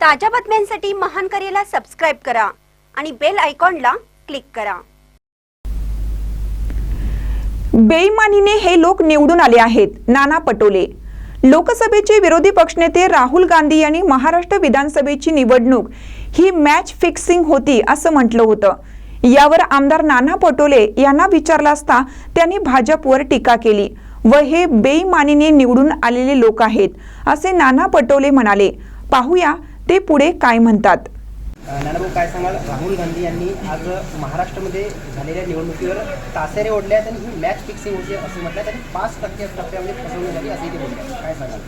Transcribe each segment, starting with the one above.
ताज्या बातम्यांसाठी महान करेला सबस्क्राईब करा आणि बेल आयकॉनला क्लिक करा. बेईमानीने हे लोक निवडून आले आहेत नाना पटोले. लोकसभेचे विरोधी पक्षनेते राहुल गांधी यांनी महाराष्ट्र विधानसभेची निवडणूक ही मॅच फिक्सिंग होती असं म्हटलं होतं. यावर आमदार नाना पटोले यांना विचारला असता त्यांनी भाजपवर टीका केली व हे बेईमानीने निवडून आलेले लोक आहेत असे नाना पटोले म्हणाले. पाहूया ते पुढे काय म्हणतात? नानाभाऊ काय सांगाल? राहुल गांधी यांनी आज महाराष्ट्रामध्ये झालेल्या निवडणुकीवर तासेरे ओढले आहेत आणि ही मॅच फिक्सिंग होती असं म्हटलं त्यांनी पाच टक्के टप्प्यामध्ये फसवणूक झाली असंही ते बोलले काय सांगाल?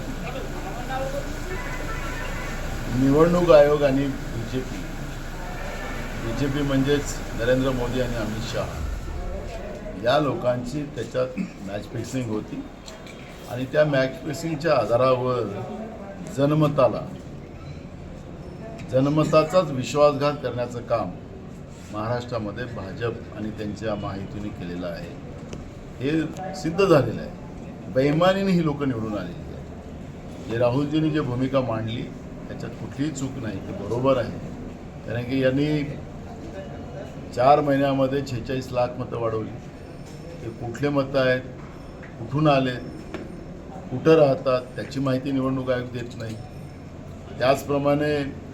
निवडणूक आयोग आणि B J P B J P म्हणजेच नरेंद्र मोदी आणि अमित शहा. या लोकांची त्याच्यात मॅच फिक्सिंग होती. आणि त्या मॅच फिक्सिंगच्या आधारावर जनमताला जनमताचाच विश्वासघात करण्याचं काम महाराष्ट्रामध्ये भाजप आणि त्यांच्या माहितीने केलेलं आहे. हे सिद्ध झालेलं आहे. बैमानीने ही लोकं निवडून आलेली आहेत. जे राहुलजींनी जी भूमिका मांडली त्याच्यात कुठलीही चूक नाही ते बरोबर आहे. कारण की यांनी चार महिन्यामध्ये छेचाळीस लाख मतं वाढवली. ते कुठले मतं आहेत कुठून आलेत कुठं राहतात त्याची माहिती निवडणूक आयोग देत नाही. त्याचप्रमाणे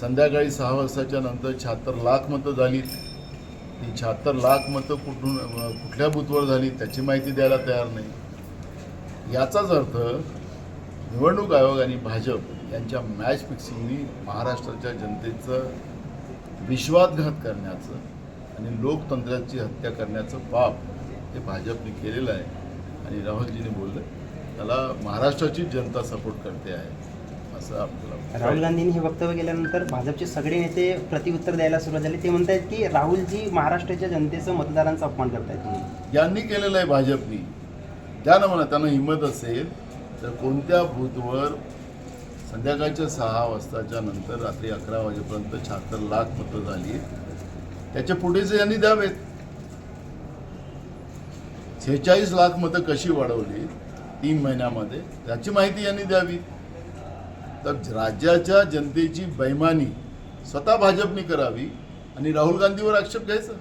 संध्याकाळी सहा वाजताच्या नंतर शहात्तर लाख मतं झाली. ती शहात्तर लाख मतं कुठून कुठल्या बूथवर झाली त्याची माहिती द्यायला तयार नाही. याचाच अर्थ निवडणूक आयोग आणि भाजप यांच्या मॅच फिक्सिंगनी महाराष्ट्राच्या जनतेचं विश्वासघात करण्याचं आणि लोकतंत्राची हत्या करण्याचं पाप हे भाजपने केलेलं आहे. आणि राहुलजीने बोललं त्याला महाराष्ट्राची जनता सपोर्ट करते आहे. असं आपल्याला राहुल गांधींनी हे वक्तव्य केल्यानंतर भाजपचे सगळे नेते प्रतिउत्तर द्यायला सुरुवात झाली. ते म्हणत आहेत की राहुलजी महाराष्ट्राच्या जनतेचं मतदारांचा अपमान करतायत यांनी केलेलं आहे भाजपनी. द्या ना म्हणा त्यांना हिंमत असेल तर कोणत्या बूथवर संध्याकाळच्या सहा वाजताच्या नंतर रात्री अकरा वाजेपर्यंत शहात्तर लाख मतं झाली त्याच्या पुढेचे यांनी द्यावेत. सेहेचाळीस लाख मतं कशी वाढवली तीन महिन्यामध्ये त्याची माहिती यांनी द्यावी. तर राज्याच्या जनतेची बैमानी स्वतः भाजपने करावी आणि राहुल गांधीवर आक्षेप घ्यायचा?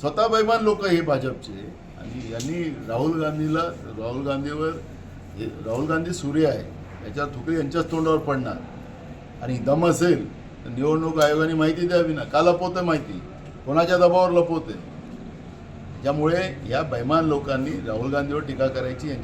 स्वतः बैमान लोक हे भाजपचे आणि यांनी राहुल गांधीला राहुल गांधीवर हे राहुल गांधी सूर्य आहे याच्यावर थुकडी यांच्याच तोंडावर पडणार. आणि दम असेल तर निवडणूक आयोगाने माहिती द्यावी ना. का लपवतं माहिती? कोणाच्या दबावावर लपवते त्यामुळे या बैमान लोकांनी राहुल गांधीवर टीका करायची यांची